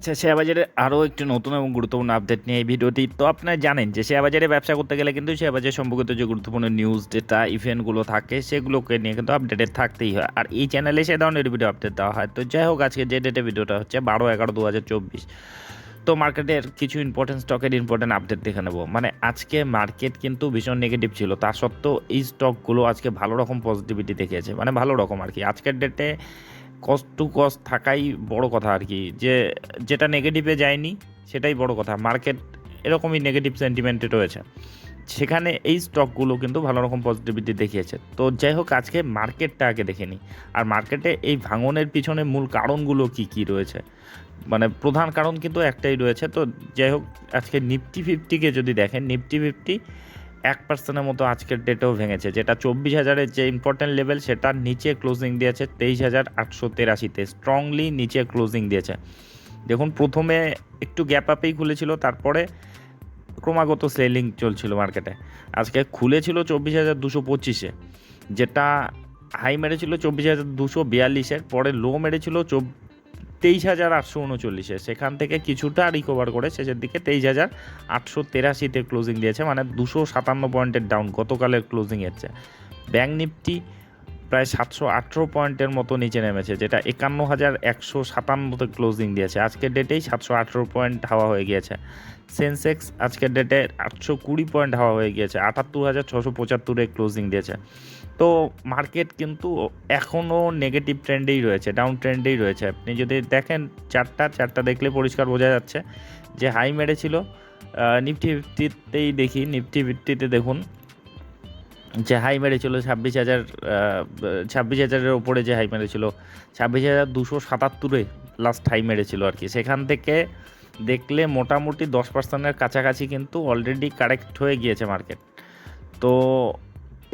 আচ্ছা শেয়ার আরও একটি নতুন এবং গুরুত্বপূর্ণ আপডেট নিয়ে এই ভিডিওটি। তো আপনারা জানেন যে শেয়ার বাজারে ব্যবসা করতে গেলে কিন্তু শেয়ার বাজার সম্পর্কিত যে গুরুত্বপূর্ণ নিউজ ডেটা ইভেন্টগুলো থাকে, সেগুলোকে নিয়ে কিন্তু আপডেটেড থাকতেই হয়। আর এই চ্যানেলে সে ধরনের ভিডিও আপডেট দেওয়া হয়। তো যাই হোক আজকে যে ডেটে ভিডিওটা হচ্ছে বারো এগারো দু হাজার চব্বিশ। তো মার্কেটের কিছু ইম্পর্টেন্ট স্টকের ইম্পর্টেন্ট আপডেট দেখে নেব। মানে আজকে মার্কেট কিন্তু ভীষণ নেগেটিভ ছিল। তা সত্ত্বেও এই স্টকগুলো আজকে ভালো রকম পজিটিভিটি দেখিয়েছে। মানে ভালো রকম আর কি। আজকের ডেটে কস্ট টু কস্ট থাকাই বড় কথা আর কি। যে, যেটা নেগেটিভে যায়নি, সেটাই বড় কথা। মার্কেট এরকমই নেগেটিভ সেন্টিমেন্টে রয়েছে। সেখানে এই স্টকগুলো কিন্তু ভালো রকম পজিটিভিটি দেখিয়েছে। তো যাই হোক, আজকে মার্কেটটা আগে দেখে নিই। আর মার্কেটে এই ভাঙনের পিছনে মূল কারণগুলো কি কি রয়েছে? মানে প্রধান কারণ কিন্তু একটাই রয়েছে। তো যাই হোক, আজকে নিফটি ফিফটিকে যদি দেখেন নিফটি ফিফটি এক পার্সেন্টের মতো আজকের ডেটেও ভেঙেছে, যেটা চব্বিশ হাজারের যে ইম্পর্টেন্ট লেভেল সেটার নিচে ক্লোজিং দিয়েছে তেইশ হাজার আটশো তেরাশিতে স্ট্রংলি নিচে ক্লোজিং দিয়েছে। দেখুন, প্রথমে একটু গ্যাপ আপেই খুলেছিল, তারপরে ক্রমাগত সেলিং চলছিল মার্কেটে আজকে খুলেছিল চব্বিশ হাজার দুশো পঁচিশে, যেটা হাই মেরেছিল চব্বিশ হাজার দুশো বিয়াল্লিশের, পরে লো মেরেছিল তেইশ হাজার আটশো উনচল্লিশে। সেখান থেকে কিছুটা রিকভার করে শেষের দিকে তেইশ হাজার আটশো তেরাশিতে ক্লোজিং দিয়েছে মানে দুশো সাতান্ন পয়েন্টের ডাউন গতকালের ক্লোজিং এসছে ব্যাঙ্ক নিফটি প্রায় সাতশো আঠেরো পয়েন্টের মতো নিচে নেমেছে, যেটা একান্ন হাজার একশো সাতান্নতে ক্লোজিং দিয়েছে। আজকের ডেটেই সাতশো আঠেরো পয়েন্ট হাওয়া হয়ে গিয়েছে। সেন্সেক্স আজকের ডেটে আটশো কুড়ি পয়েন্ট হাওয়া হয়ে গিয়েছে, আটাত্তর হাজার ছশো পঁচাত্তরে ক্লোজিং দিয়েছে। তো মার্কেট কিন্তু এখনও নেগেটিভ ট্রেন্ডেই রয়েছে ডাউন ট্রেন্ডেই রয়েছে। আপনি যদি দেখেন চারটা চারটা দেখলে পরিষ্কার বোঝা যাচ্ছে যে হাই মেরেছিল। নিফটি ফিফটিতেই দেখি নিফটি ফিফটিতে দেখুন যে হাই মেরেছিল ছাব্বিশ হাজার ছাব্বিশ হাজারের ওপরে যে হাই মেরেছিল, ছাব্বিশ হাজার দুশো সাতাত্তরে লাস্ট হাই মেরেছিল আর কি। সেখান থেকে দেখলে মোটামুটি দশ পার্সেন্টের কাছাকাছি কিন্তু অলরেডি কারেক্ট হয়ে গিয়েছে মার্কেট তো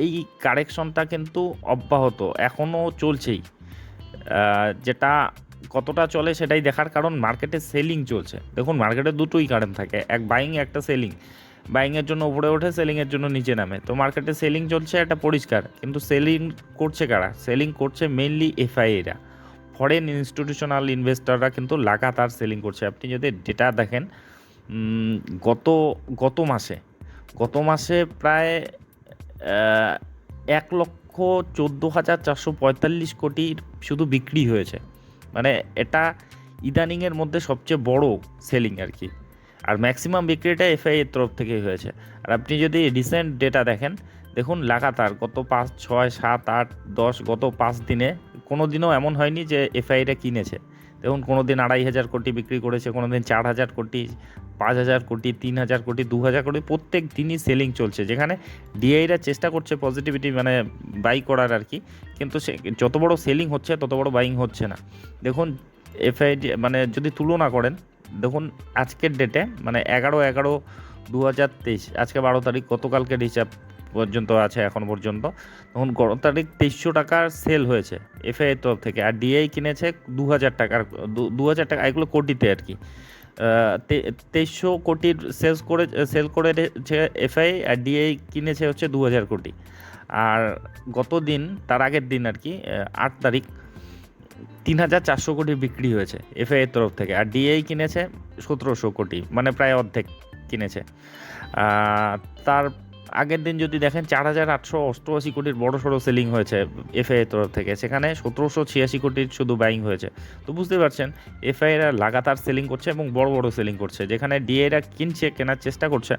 এই কারেকশনটা কিন্তু অব্যাহত, এখনও চলছেই। যেটা কতটা চলে সেটাই দেখার কারণ মার্কেটে সেলিং চলছে। দেখুন, মার্কেটে দুটোই কারেন্ট থাকে, এক বাইং একটা সেলিং বাইংয়ের জন্য উপরে ওঠে সেলিংয়ের জন্য নিচে নামে। তো মার্কেটে সেলিং চলছে, এটা পরিষ্কার, কিন্তু সেলিং করছে কারা? সেলিং করছে মেনলি এফআইএরা ফরেন ইনস্টিটিউশনাল ইনভেস্টররা কিন্তু লাগাতার সেলিং করছে। আপনি যদি ডেটা দেখেন গত গত মাসে গত মাসে প্রায় এক লক্ষ চোদ্দ হাজার চারশো পঁয়তাল্লিশ কোটির শুধু বিক্রি হয়েছে। মানে এটা ইদানিংয়ের মধ্যে সবচেয়ে বড় সেলিং আর কি। আর ম্যাক্সিমাম বিক্রিটা এফআই এর তরফ থেকেই হয়েছে। আর আপনি যদি রিসেন্ট ডেটা দেখেন, দেখুন লাগাতার গত পাঁচ, ছয়, সাত, আট, দশ, গত পাঁচ দিনে কোনো দিনও এমন হয়নি যে এফআইটা কিনেছে। দেখুন কোনো দিন আড়াই হাজার কোটি বিক্রি করেছে কোনো দিন চার হাজার কোটি, পাঁচ হাজার কোটি, তিন হাজার কোটি, দু হাজার কোটি, প্রত্যেক দিনই সেলিং চলছে। যেখানে ডিআইরা চেষ্টা করছে পজিটিভিটি মানে বাই করার আর কি, কিন্তু সে যত বড় সেলিং হচ্ছে, তত বড় বাইং হচ্ছে না। দেখুন এফআইডি মানে যদি তুলনা করেন, দেখুন আজকের ডেটে মানে এগারো এগারো দু হাজার তেইশ, আজকে বারো তারিখ, গতকালকের হিসাব পর্যন্ত আছে এখন পর্যন্ত। তখন গত তারিখ তেইশশো টাকার সেল হয়েছে। এফআই তরফ থেকে। আর ডিআই কিনেছে দু হাজার টাকার, দু হাজার টাকা, এগুলো কোটিতে আর কি। তেইশশো কোটির সেলস করে সেল করেছে এফআই আর ডিআই কিনেছে হচ্ছে দু হাজার কোটি। আর গত দিন, তার আগের দিন আর কি আট তারিখ তিন হাজার চারশো কোটি বিক্রি হয়েছে এফআই এর তরফ থেকে। আর ডিআই কিনেছে সতেরোশো কোটি মানে প্রায় অর্ধেক কিনেছে। তার আগের দিন যদি দেখেন চার হাজার আটশো অষ্টআশি কোটির বড় সড়ো সেলিং হয়েছে এফআই এর তরফ থেকে। সেখানে সতেরোশো ছিয়াশি কোটির শুধু বাইং হয়েছে। তো বুঝতে পারছেন এফআইরা লাগাতার সেলিং করছে এবং বড় বড় সেলিং করছে। যেখানে ডিআইরা কিনছে, কেনার চেষ্টা করছে।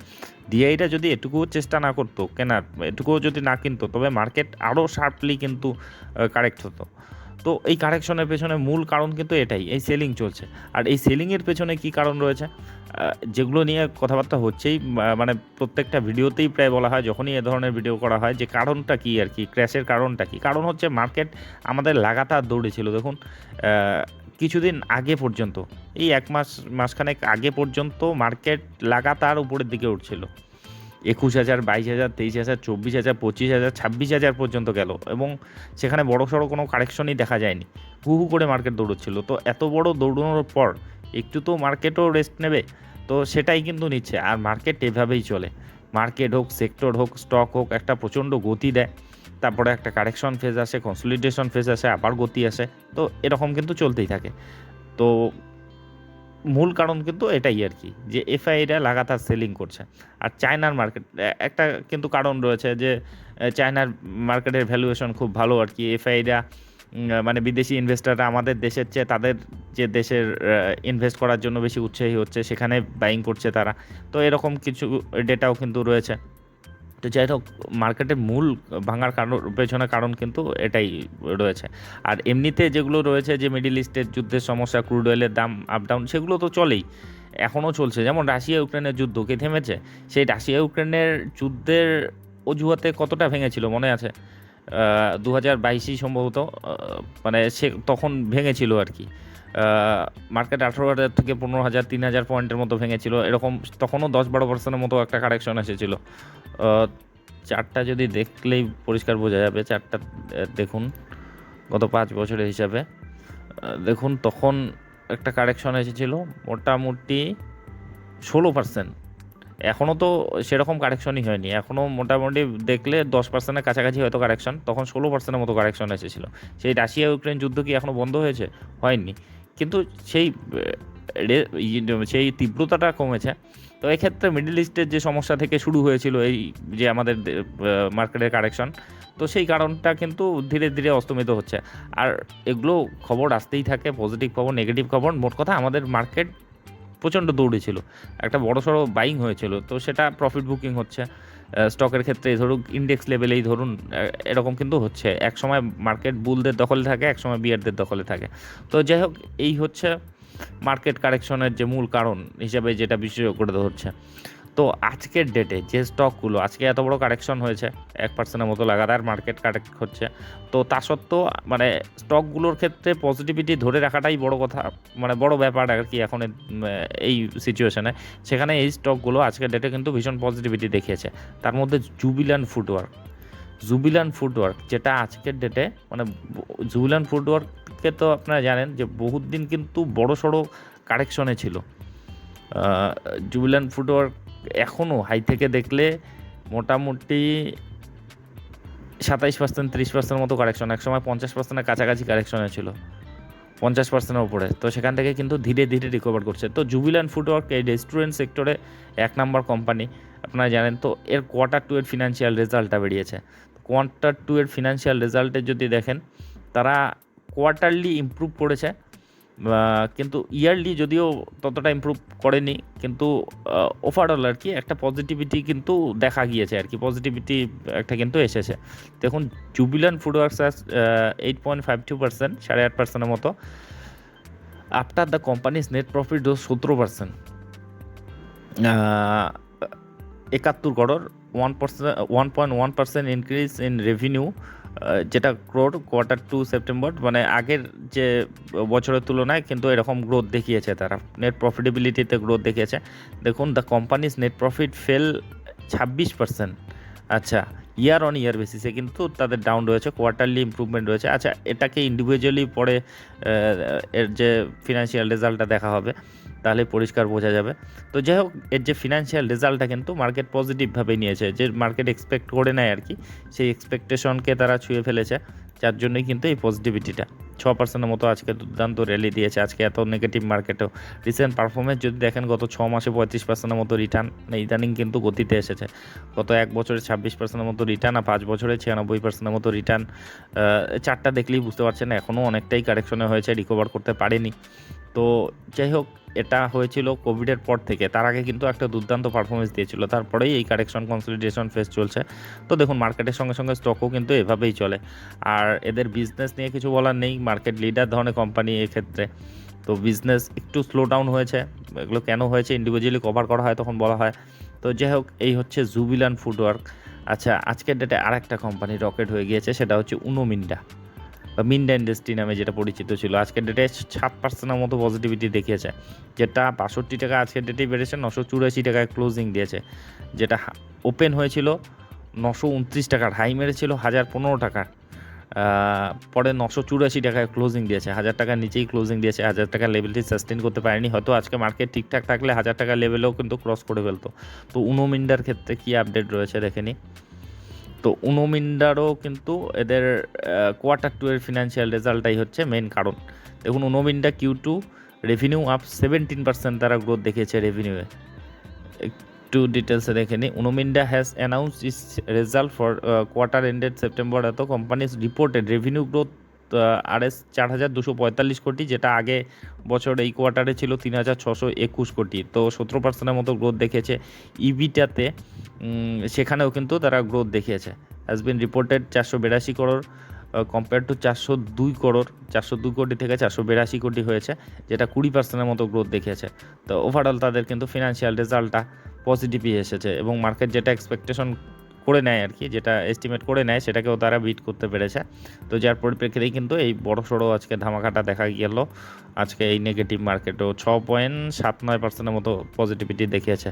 ডিআইরা যদি এটুকুও চেষ্টা না করতো, কেনার, এটুকুও যদি না কিনতো, তবে মার্কেট আরও শার্পলি কিন্তু কারেক্ট হতো। তো এই কারেকশনের পেছনে মূল কারণ কিন্তু এটাই, এই সেলিং চলছে। আর এই সেলিংয়ের পেছনে কি কারণ রয়েছে? যেগুলো নিয়ে কথাবার্তা হচ্ছেই মানে প্রত্যেকটা ভিডিওতেই প্রায় বলা হয়, যখনই এ ধরনের ভিডিও করা হয় যে কারণটা কি আর কি ক্র্যাশের কারণটা কি। কারণ হচ্ছে মার্কেট আমাদের লাগাতার দৌড়েছিল, দেখুন কিছুদিন আগে পর্যন্ত, এই এক মাস, মাসখানেক আগে পর্যন্ত মার্কেট লাগাতার উপরের দিকে উঠছিল। একুশ হাজার, বাইশ হাজার, তেইশ হাজার, চব্বিশ হাজার, পঁচিশ হাজার, ছাব্বিশ হাজার পর্যন্ত গেল এবং সেখানে বড় সড়ো কোনো কারেকশনই দেখা যায়নি। হু হু করে মার্কেট দৌড়চ্ছিল। তো এত বড় দৌড়ানোর পর একটু তো মার্কেটও রেস্ট নেবে, তো সেটাই কিন্তু নিচ্ছে। আর মার্কেট এভাবেই চলে। মার্কেট হোক, সেক্টর হোক স্টক হোক, একটা প্রচণ্ড গতি দেয়। তারপরে একটা কারেকশন ফেজ আসে কনসলিডেশন ফেজ আসে, আবার গতি আসে। তো এরকম কিন্তু চলতেই থাকে। তো মূল কারণ কিন্তু এটাই আর কি, যে এফআইরা লাগাতার সেলিং করছে। আর চায়নার মার্কেট একটা কিন্তু কারণ রয়েছে যে চায়নার মার্কেটের ভ্যালুয়েশন খুব ভালো আর কি। এফআইরা মানে বিদেশি ইনভেস্টাররা আমাদের দেশের চেয়ে তাদের যে দেশের ইনভেস্ট করার জন্য বেশি উৎসাহী হচ্ছে, সেখানে বাইং করছে তারা। তো এরকম কিছু ডেটাও কিন্তু রয়েছে। তো যাই হোক মার্কেটের মূল ভাঙার কারণ পেছনে কারণ কিন্তু এটাই রয়েছে। আর এমনিতে যেগুলো রয়েছে, যে মিডিল ইস্টের যুদ্ধের সমস্যা ক্রুড অয়েলের দাম আপ ডাউন সেগুলো তো চলেই। এখনও চলছে। যেমন রাশিয়া ইউক্রেনের যুদ্ধ, কে থেমেছে? সেই রাশিয়া ইউক্রেনের যুদ্ধের অজুহাতে কতটা ভেঙেছিল, মনে আছে? দু হাজার বাইশেই সম্ভবত মানে সে তখন ভেঙেছিল আর কি। মার্কেট আঠারো হাজার থেকে পনেরো হাজার, তিন হাজার পয়েন্টের মতো ভেঙেছিল। এরকম তখনও দশ বারো পার্সেন্টের মতো একটা কারেকশন এসেছিল। চারটা যদি দেখলেই পরিষ্কার বোঝা যাবে, চারটা দেখুন, গত পাঁচ বছরের হিসাবে। দেখুন, তখন একটা কারেকশন এসেছিল, মোটামুটি ষোলো পার্সেন্ট এখনও তো সেরকম কারেকশনই হয়নি। এখনও মোটামুটি দেখলে দশ পার্সেন্টের কাছাকাছি হয়তো কারেকশন তখন ষোলো পার্সেন্টের মতো কারেকশন এসেছিল। সেই রাশিয়া ইউক্রেন যুদ্ধ কি এখনও বন্ধ হয়েছে? হয়নি। কিন্তু সেই সেই তীব্রতাটা কমেছে। তো এক্ষেত্রে মিডল ইস্টের যে সমস্যা থেকে শুরু হয়েছিল এই যে আমাদের মার্কেটের কারেকশন তো সেই কারণটা কিন্তু ধীরে ধীরে অস্তমিত হচ্ছে। আর এগুলো খবর আসতেই থাকে পজিটিভ খবর নেগেটিভ খবর। মোট কথা আমাদের মার্কেট প্রচণ্ড দৌড়েছিল একটা বড় সড়ো বাইং হয়েছিল, তো সেটা প্রফিট বুকিং হচ্ছে। স্টকের ক্ষেত্রে ধরুন ইন্ডেক্স লেভেলেই ধরুন এরকম কিন্তু হচ্ছে। এক সময় মার্কেট বুলদের দখলে থাকে এক সময় বিয়ারদের দখলে থাকে। তো যাই হোক, এই হচ্ছে মার্কেট কারেকশনের যে মূল কারণ হিসাবে যেটা বিশেষজ্ঞরা ধরছে তো আজকের ডেটে যে স্টকগুলো আজকে এত বড় কারেকশন হয়েছে, এক পার্সেন্টের মতো লাগাতার মার্কেট কারেক্ট হচ্ছে। তো তা সত্ত্বেও মানে স্টকগুলোর ক্ষেত্রে পজিটিভিটি ধরে রাখাটাই বড় কথা মানে বড় ব্যাপার আর কি এখন এই সিচুয়েশনে সেখানে এই স্টকগুলো আজকের ডেটে কিন্তু ভীষণ পজিটিভিটি দেখিয়েছে। তার মধ্যে জুবিলান ফুটওয়ার্ক জুবিলান ফুটওয়ার্ক যেটা আজকের ডেটে মানে জুবিলান ফুটওয়ার্ককে তো আপনারা জানেন যে বহুত দিন কিন্তু বড় সড়ো কারেকশনে ছিল। জুবিলান ফুটওয়ার্ক এখনও হাই থেকে দেখলে মোটামুটি সাতাইশ পার্সেন্ট ত্রিশ পার্সেন্ট মতো কারেকশন এক সময় পঞ্চাশ পার্সেন্টের কাছাকাছি কারেকশনে ছিল পঞ্চাশ পার্সেন্টের উপরে। তো সেখান থেকে কিন্তু ধীরে ধীরে রিকভার করছে। তো জুবিলান ফুটওয়ার্ক এই রেস্টুরেন্ট সেক্টরে এক নাম্বার কোম্পানি আপনারা জানেন তো, এর কোয়ার্টার টু এর ফিনান্সিয়াল রেজাল্টটা বেরিয়েছে। কোয়ার্টার টু এর ফিনান্সিয়াল রেজাল্টে যদি দেখেন, তারা কোয়ার্টারলি ইমপ্রুভ করেছে। কিন্তু ইয়ারলি যদিও ততটা ইমপ্রুভ করেনি, কিন্তু ওভারঅল আর কি একটা পজিটিভিটি কিন্তু দেখা গিয়েছে আর কি। পজিটিভিটি একটা কিন্তু এসেছে। দেখুন Jubilant Foodworks eight point five two percent সাড়ে আট পার্সেন্টের মতো। After the company's net profit does সতেরো পার্সেন্ট একাত্তর crore one percent one point one percent increase in revenue যেটা গ্রোথ কোয়ার্টার টু সেপ্টেম্বর মানে আগের যে বছরের তুলনায় কিন্তু এরকম গ্রোথ দেখিয়েছে তারা। নেট প্রফিটেবিলিটিতে গ্রোথ দেখিয়েছে। দেখুন the company's net profit fell ছাব্বিশ পার্সেন্ট আচ্ছা ইয়ার অন ইয়ার বেসিসে কিন্তু তাদের ডাউন রয়েছে কোয়ার্টারলি ইম্প্রুভমেন্ট রয়েছে। আচ্ছা এটাকে ইন্ডিভিজুয়ালি পরে এর যে ফিনান্সিয়াল রেজাল্টটা দেখা হবে, তাহলে পরিষ্কার বোঝা যাবে। তো যাই হোক, এর যে ফিনান্সিয়াল রেজাল্টটা কিন্তু মার্কেট পজিটিভভাবে নিয়েছে। যে মার্কেট এক্সপেক্ট করে নেয় আর কি, সেই এক্সপেকটেশনকে তারা ছুঁয়ে ফেলেছে। যার জন্যই কিন্তু এই পজিটিভিটিটা ছ পার্সেন্টের মতো আজকে দুর্দান্ত র্যালি দিয়েছে। আজকে এত নেগেটিভ মার্কেটেও রিসেন্ট পারফরমেন্স যদি দেখেন, গত ছ মাসে পঁয়ত্রিশ পার্সেন্টের মতো রিটার্ন ইদানিং কিন্তু গতিতে এসেছে। গত এক বছরে ছাব্বিশ পার্সেন্টের মতো রিটার্ন আর পাঁচ বছরে ছিয়ানব্বই পার্সেন্টের মতো রিটার্ন চারটা দেখলেই বুঝতে পারছেন এখনও অনেকটাই কারেকশনে হয়েছে রিকভার করতে পারেনি। তো যাই হোক, এটা হয়েছিল কোভিডের পর থেকে। তার আগে কিন্তু একটা দুর্দান্ত পারফরমেন্স দিয়েছিল। তারপরেই এই কারেকশন কনসলিডেশন ফেস চলছে। তো দেখুন মার্কেটের সঙ্গে সঙ্গে স্টকও কিন্তু এভাবেই চলে। আর এদের বিজনেস নিয়ে কিছু বলার নেই। মার্কেট লিডার ধরনের কোম্পানি এক্ষেত্রে তো বিজনেস একটু স্লো ডাউন হয়েছে। এগুলো কেন হয়েছে? ইন্ডিভিজুয়ালি কভার করা হয় তখন বলা হয়। তো যাই হোক, এই হচ্ছে জুবিলান ফুডওয়ার্ক আচ্ছা আজকের ডেটে আর একটা কোম্পানি রকেট হয়ে গিয়েছে। সেটা হচ্ছে উনোমিন্ডা বা মিন্ডা ইন্ডাস্ট্রি নামে যেটা পরিচিত ছিল। আজকের ডেটে সাত পার্সেন্টের মতো পজিটিভিটি দেখিয়েছে। যেটা বাষট্টি টাকা আজকের ডেটে বেড়েছে, নশো চুরাশি টাকায় ক্লোজিং দিয়েছে। যেটা ওপেন হয়েছিল নশো উনত্রিশ টাকার হাই মেরেছিল হাজার পনেরো টাকার। পরে নশো চুরাশি টাকায় ক্লোজিং দিয়েছে। হাজার টাকার নিচেই ক্লোজিং দিয়েছে। হাজার টাকার লেভেলটি সাস্টেন করতে পারেনি। হয়তো আজকে মার্কেট ঠিকঠাক থাকলে হাজার টাকার লেভেলেও কিন্তু ক্রস করে ফেলতো। তো উনো মিন্ডার ক্ষেত্রে কী আপডেট রয়েছে দেখে নিই তো উনোমিন্ডারও কিন্তু এদের কোয়ার্টার টু এর ফিনান্সিয়াল রেজাল্টটাই হচ্ছে মেন কারণ। দেখুন, Uno Minda Q two revenue up seventeen percent তারা গ্রোথ দেখিয়েছে রেভিনিউয়ে একটু ডিটেলসে দেখে নিই। Uno Minda has announce its result for quarter ended September এত কোম্পানিজ রিপোর্টেড রেভিনিউ গ্রোথ আর এস চার হাজার দুশো পঁয়তাল্লিশ কোটি, যেটা আগে বছর এই কোয়ার্টারে ছিল তিন হাজার ছশো একুশ কোটি। তো সতেরো পার্সেন্টের মতো গ্রোথ দেখিয়েছে ইবিটাতে। সেখানেও কিন্তু তারা গ্রোথ দেখিয়েছে। হ্যাজ বিন রিপোর্টেড চারশো বিরাশি করোড় কম্পেয়ার টু চারশো দুই করোড়, চারশো দুই কোটি থেকে চারশো বিরাশি কোটি হয়েছে, যেটা কুড়ি পার্সেন্টের মতো গ্রোথ দেখিয়েছে। তো ওভারঅল তাদের কিন্তু ফিনান্সিয়াল রেজাল্টটা পজিটিভই এসেছে এবং মার্কেট যেটা এক্সপেকটেশন করে নেয় আর কি, যেটা এস্টিমেট করে নেয়, সেটাকেও তারা বিট করতে পেরেছে। তো যার পরিপ্রেক্ষিতেই কিন্তু এই বড় সড়ো আজকে ধামাকাটা দেখা গেল। আজকে এই নেগেটিভ মার্কেটও ছ পয়েন্ট সাত নয় পার্সেন্টের মতো পজিটিভিটি দেখিয়েছে।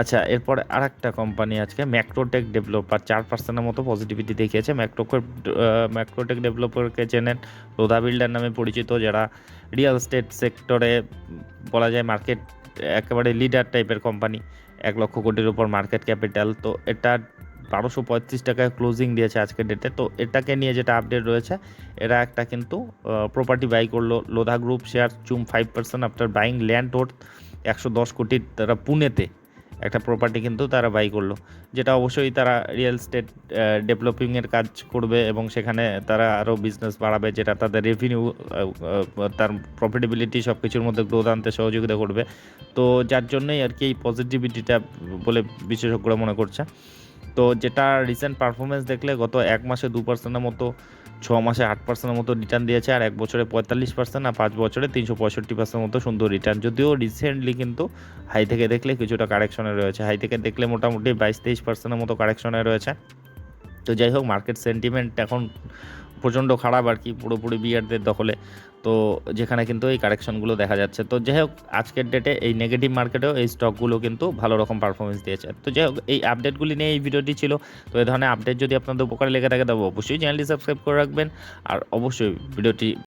আচ্ছা এরপরে আর একটা কোম্পানি আজকে ম্যাক্রোটেক ডেভেলপার চার পার্সেন্টের মতো পজিটিভিটি দেখিয়েছে। ম্যাক্রোকে ম্যাক্রোটেক ডেভেলপারকে চেনেন রোধা বিল্ডার নামে পরিচিত, যারা রিয়েল এস্টেট সেক্টরে বলা যায় মার্কেট একেবারে লিডার টাইপের কোম্পানি এক লক্ষ কোটির উপর মার্কেট ক্যাপিটাল তো এটা বারোশো পঁয়ত্রিশ টাকায় ক্লোজিং দিয়েছে আজকের ডেটে তো এটাকে নিয়ে যেটা আপডেট রয়েছে, এরা একটা কিন্তু প্রপার্টি বাই করল Lodha group share jump five percent after buying land worth একশো দশ কোটির তারা পুনেতে একটা প্রপার্টি কিন্তু তারা বাই করল। যেটা অবশ্যই তারা রিয়েল স্টেট ডেভেলপিংয়ের কাজ করবে এবং সেখানে তারা আরও বিজনেস বাড়াবে, যেটা তাদের রেভিনিউ তার প্রফিটেবিলিটি সব কিছুর মধ্যে গ্রোথ আনতে সহযোগিতা করবে। তো যার জন্যই আর কি এই পজিটিভিটিটা বলে বিশেষজ্ঞরা মনে করছে। তো যেটা রিসেন্ট পারফরমেন্স দেখলে গত এক মাসে দু পার্সেন্টের মতো, ছ মাসে আট পার্সেন্টের মতো রিটার্ন দিয়েছে আর এক বছরে পঁয়তাল্লিশ পার্সেন্ট আর পাঁচ বছরে তিনশো পঁয়ষট্টি পার্সেন্ট মতো সুন্দর রিটার্ন যদিও রিসেন্টলি কিন্তু হাই থেকে দেখলে কিছুটা কারেকশনে রয়েছে। হাই থেকে দেখলে মোটামুটি বাইশ তেইশ পার্সেন্টের মতো কারেকশনে রয়েছে। তো যাই হোক মার্কেট সেন্টিমেন্ট এখন প্রচণ্ড খারাপ আর কি, পুরোপুরি বিয়ারদের দখলে। তো যেখানে কিন্তু এই কারেকশনগুলো দেখা যাচ্ছে। তো যাই হোক, আজকের ডেটে এই নেগেটিভ মার্কেটেও এই স্টকগুলো কিন্তু ভালো রকম পারফরমেন্স দিয়েছে। তো যাই হোক, এই আপডেটগুলি নিয়ে এই ভিডিওটি ছিল। তো এই ধরনের আপডেট যদি আপনাদের উপকারে লেগে থাকে, তবে অবশ্যই চ্যানেলটি সাবস্ক্রাইব করে রাখবেন। আর অবশ্যই ভিডিওটি